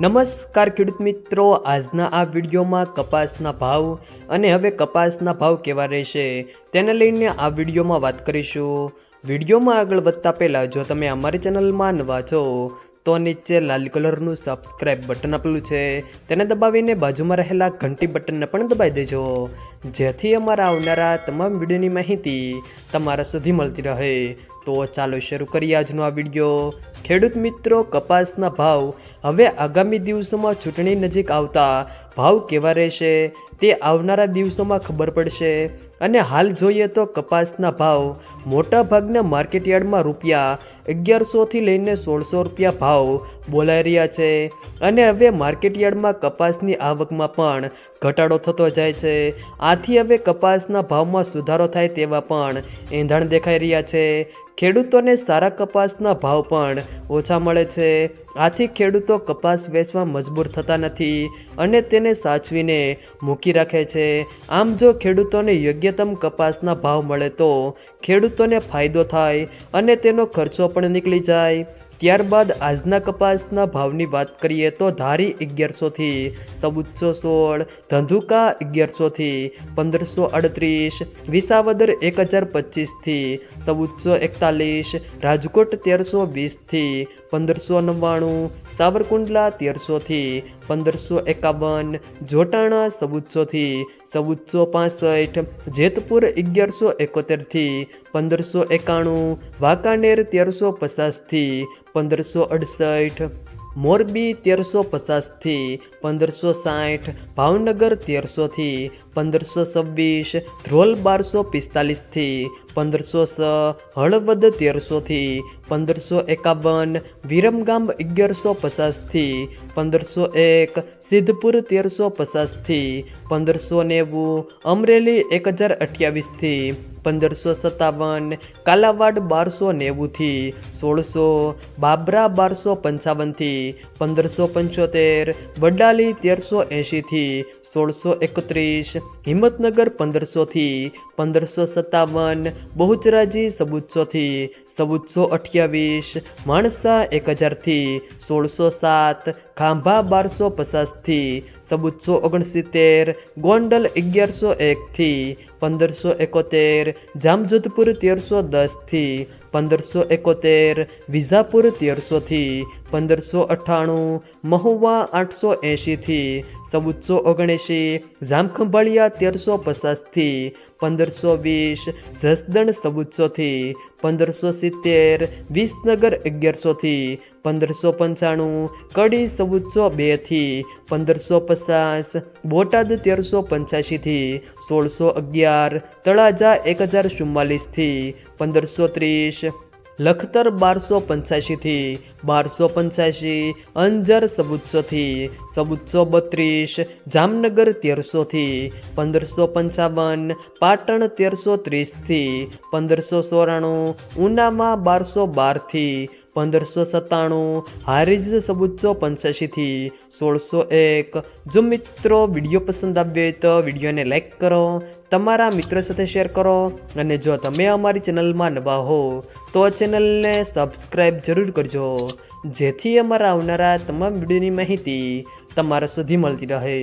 નમસ્કાર ખેડૂત મિત્રો, આજના આ વિડીયોમાં કપાસના ભાવ અને હવે કપાસના ભાવ કેવા રહેશે તેને લઈને આ વિડીયોમાં વાત કરીશું. વિડીયોમાં આગળ વધતા પહેલાં, જો તમે અમારી ચેનલમાં નવા છો, તો નીચે લાલ કલરનું સબસ્ક્રાઇબ બટન આપેલું છે. તેને દબાવીને બાજુમાં રહેલા ઘંટી બટનને પણ દબાવી દેજો. જેથી અમારા આવનારા તમામ વિડીયોની માહિતી તમારા સુધી મળતી રહે. તો ચાલો શરૂ કરીએ આજનો આ વીડિયો. ખેડૂત મિત્રો કપાસના ભાવ હવે આગામી દિવસોમાં ચૂંટણી નજીક આવતા ભાવ કેવા રહેશે તે આવનારા દિવસોમાં ખબર પડશે. અને હાલ જોઈએ તો કપાસના ભાવ મોટા ભાગના માર્કેટ યાર્ડમાં રૂપિયા અગિયારસોથી લઈને સોળસો રૂપિયા ભાવ બોલાઈ રહ્યા છે. અને હવે માર્કેટ યાર્ડમાં કપાસની આવકમાં પણ ઘટાડો થતો જાય છે. આથી હવે કપાસના ભાવમાં સુધારો થાય તેવા પણ એંધાણ દેખાઈ રહ્યા છે. ખેડૂતોને સારા કપાસના ભાવ પણ ઓછા મળે છે. આથી ખેડૂતો કપાસ વેચવા મજબૂર થતા નથી અને તેને સાચવીને મૂકી રાખે છે. આમ જો ખેડૂતોને યોગ્યતમ કપાસના ભાવ મળે તો ખેડૂતોને ફાયદો થાય અને તેનો ખર્ચો પણ નીકળી જાય. ત્યારબાદ આજના કપાસના ભાવની વાત કરીએ તો ધારી અગિયારસોથી ચૌદસો સોળ, ધંધુકા અગિયારસોથી પંદરસો અડત્રીસ વિસાવદર એક હજાર પચીસથી ચૌદસો એકતાલીસ, રાજકોટ તેરસો વીસથી પંદરસો નવ્વાણું, સાવરકુંડલા તેરસોથી પંદરસો એકાવન, જોટાણા ચૌદસોથી ચૌદસો પાસઠ, જેતપુર અગિયારસો એકોતેરથી પંદરસો એકાણું, વાંકાનેર તેરસો પચાસથી પંદરસો અડસઠ, મોરબી તેરસો પચાસથી, પંદરસો સાઠ, ભાવનગર તેરસોથી, પંદરસો છવ્વીસ, ધ્રોલ બારસો પિસ્તાલીસથી, પંદરસો છ, હળવદ તેરસોથી, પંદરસો એકાવન, વિરમગામ અગિયારસો પચાસથી, પંદરસો એક, સિદ્ધપુર તેરસો પચાસથી, પંદરસો નેવું, અમરેલી એક હજાર અઠ્યાવીસથી પંદરસો સત્તાવન, કાલાવાડ બારસો નેવુંથી, સોળસો બાબરા બારસો પંચાવનથી, પંદરસો પંચોતેર, વડાલી તેરસો એંશીથી, સોળસો એકત્રીસ, હિંમતનગર પંદરસોથી, પંદરસો સત્તાવન, બહુચરાજી ચૌદસોથી ચૌદસો અઠ્યાવીસ, માણસા એક હજારથી, સોળસો સાત, ખાંભા બારસો પચાસથી ચૌદસો ઓગણસિત્તેર, ગોંડલ અગિયારસો એકથી પંદરસો એકોતેર જામજોધપુર તેરસો દસથી પંદરસો એકોતેર વિઝાપુર તેરસોથી પંદરસો અઠ્ઠાણું મહુવા આઠસો એંશીથી ચૌદસો ઓગણએંશી, જામખંભાળિયા તેરસો પચાસથી પંદરસો વીસ, જસદણ ચૌદસોથી પંદરસો સિત્તેર, વિસનગર અગિયારસોથી પંદરસો પંચાણું, કડી ચૌદસો બેથી પંદરસો પચાસ, બોટાદ તેરસો પંચ્યાસીથી સોળસો અગિયાર, તળાજા એક હજાર ચુમ્માલીસથી પંદરસો ત્રીસ લખતર બારસો પંચ્યાસીથી બારસો પંચ્યાસી અંજર સબુત્સોથી સબુત્સો બત્રીસ, જામનગર તેરસોથી પંદરસો પંચાવન, પાટણ તેરસો ત્રીસથી પંદરસો સોરાણું ઉનામાં બારસો બારથી પંદરસો સત્તાણું. હારીજ ચૌદસો પંચ્યાસીથી સોળસો એક. જો મિત્રો વીડિયો પસંદ આવ્યો હોય તો વિડીયોને લાઇક કરો, તમારા મિત્રો સાથે શેર કરો, અને જો તમે અમારી ચેનલમાં નવા હો, તો ચેનલને સબસ્ક્રાઈબ જરૂર કરજો, જેથી અમારા આવનારા તમામ વિડીયોની માહિતી તમારા સુધી મળતી રહે.